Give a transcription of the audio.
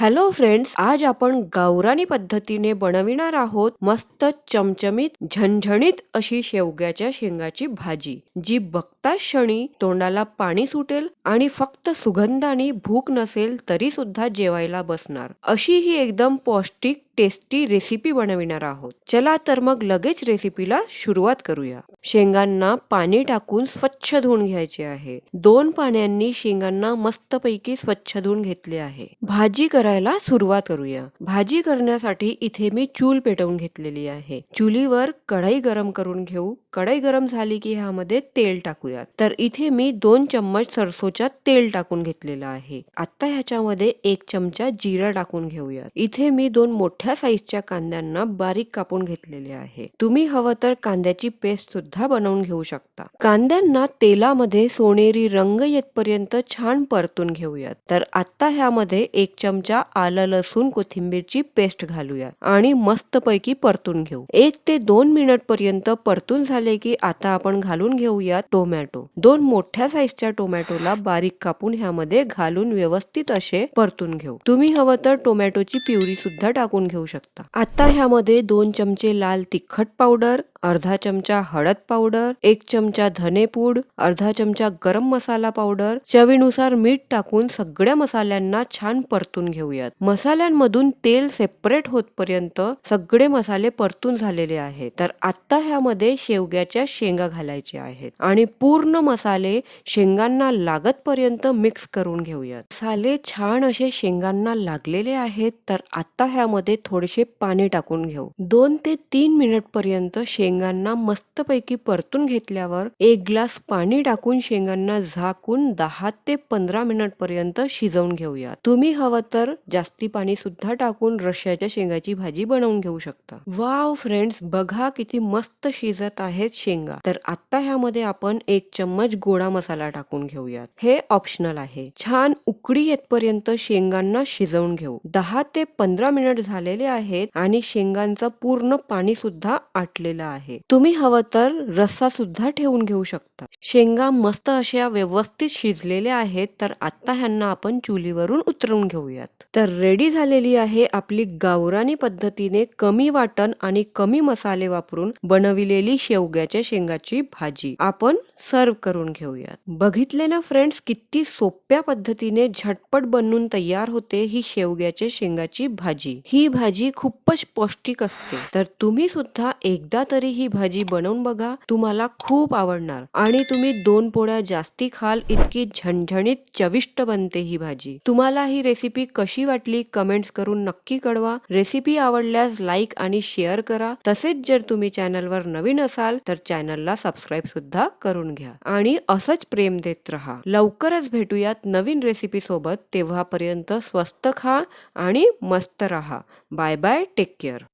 Hello friends आज आपण गावरानी पद्धतीने बनविणार आहोत मस्त चमचमीत झणझणीत अशी शेवग्याच्या शेंगाची भाजी जी बघता क्षणी तोंडाला पाणी सुटेल आणि फक्त सुगंधाने भूक नसेल तरी सुद्धा जेवायला बसणार. अशी ही एकदम पौष्टिक टेस्टी रेसिपी बनविणार आहोत. चला तर मग लगेच रेसिपीला सुरुवात करूया. शेंगांना पाणी टाकून स्वच्छ धुवून घ्यायचे आहे. दोन पाण्यांनी शेंगांना मस्तपैकी स्वच्छ धुवून घेतले आहे. भाजी करायला सुरुवात करूया. भाजी करण्यासाठी इथे मी चूल पेटवून घेतलेली आहे. चुलीवर कढई गरम करून घेऊ. कढई गरम झाली की ह्यामध्ये तेल टाकूया तर इथे मी दोन चम्मच सरसोच्या तेल टाकून घेतलेलं आहे. आता ह्याच्यामध्ये एक चमचा जिरा टाकून घेऊया इथे मी दोन मोठ्या साईजच्या कांद्यांना बारीक कापून घेतलेले आहे. तुम्ही हवं तर कांद्याची पेस्ट सुद्धा बनवून घेऊ शकता. कांद्यांना तेलामध्ये सोनेरी रंग येतपर्यंत छान परतून घेऊयात. तर आता ह्यामध्ये एक चमचा आलं लसूण कोथिंबीरची पेस्ट घालूयात आणि मस्तपैकी परतून घेऊ. एक ते दोन मिनिट पर्यंत परतून झाले की आता आपण घालून घेऊया टोमॅटो. दोन मोठ्या साईजच्या टोमॅटोला बारीक कापून ह्यामध्ये घालून व्यवस्थित असे परतून घेऊ. तुम्ही हवं तर टोमॅटोची प्युरी सुद्धा टाकून घेऊ शकता. आता ह्यामध्ये दोन चमचे लाल तिखट पावडर अर्धा चमचा हळद पावडर एक चमचा धनेपूड अर्धा चमचा गरम मसाला पावडर. चवीनुसार मीठ टाकून सगळ्या मसाल्यांना छान परतून घेऊयात. मसाल्यांमधून तेल सेपरेट होतपर्यंत सगळे मसाले परतून झालेले आहेत. तर आता ह्यामध्ये शेवग्याच्या शेंगा घालायच्या आहेत आणि पूर्ण मसाले शेंगांना लागत पर्यंत मिक्स करून घेऊयात. मसाले छान असे शेंगांना लागलेले आहेत तर आता ह्यामध्ये थोडेसे पाणी टाकून घेऊ. दोन ते तीन मिनिट पर्यंत शेंगांना मस्तपैकी परतून घेतल्यावर एक ग्लास पाणी टाकून शेंगांना झाकून दहा ते पंधरा मिनिट पर्यंत शिजवून घेऊया. तुम्ही हवं तर जास्ती पाणी सुद्धा टाकून रश्याच्या शेंगाची भाजी बनवून घेऊ शकता. वाव फ्रेंड्स बघा किती मस्त शिजत आहेत शेंगा. तर आता ह्यामध्ये आपण एक चम्मच गोडा मसाला टाकून घेऊयात. हे ऑप्शनल आहे. छान उकडी येतपर्यंत शेंगांना शिजवून घेऊ. दहा ते पंधरा मिनिट झालेले आहेत आणि शेंगांचं पूर्ण पाणी सुद्धा आटलेलं आहे. तुम्ही हवं तर रस्सा सुद्धा ठेवून घेऊ शकता. शेंगा मस्त अशा व्यवस्थित शिजलेल्या आहेत तर आता ह्यांना आपण चुलीवरून उतरवून घेऊयात. तर रेडी झालेली आहे आपली गावरानी पद्धतीने कमी वाटण आणि कमी मसाले वापरून बनविलेली शेवग्याच्या शेंगाची भाजी आपण सर्व करून घेऊयात. बघितले ना फ्रेंड्स किती सोप्या पद्धतीने झटपट बनवून तयार होते ही शेवग्याच्या शेंगाची भाजी. ही भाजी खूपच पौष्टिक असते. तर तुम्ही सुद्धा एकदा तरी तरी ही भाजी बनवून बघा. तुम्हाला खूप आवडणार. आणि तुम्ही दोन पोळ्या जास्ती खाल इतकी झणझणीत चविष्ट बनते ही भाजी. तुम्हाला ही रेसिपी कशी वाटली कमेंट्स करून नक्की कळवा. रेसिपी आवडल्यास लाईक आणि शेअर करा. तसेच जर तुम्ही चॅनलवर नवीन असाल तर चॅनलला सबस्क्राईब सुद्धा करून घ्या. आणि असंच प्रेम देत राहा. लवकरच भेटूयात नवीन रेसिपी सोबत. तेव्हापर्यंत स्वस्त खा आणि मस्त राहा. Bye bye take care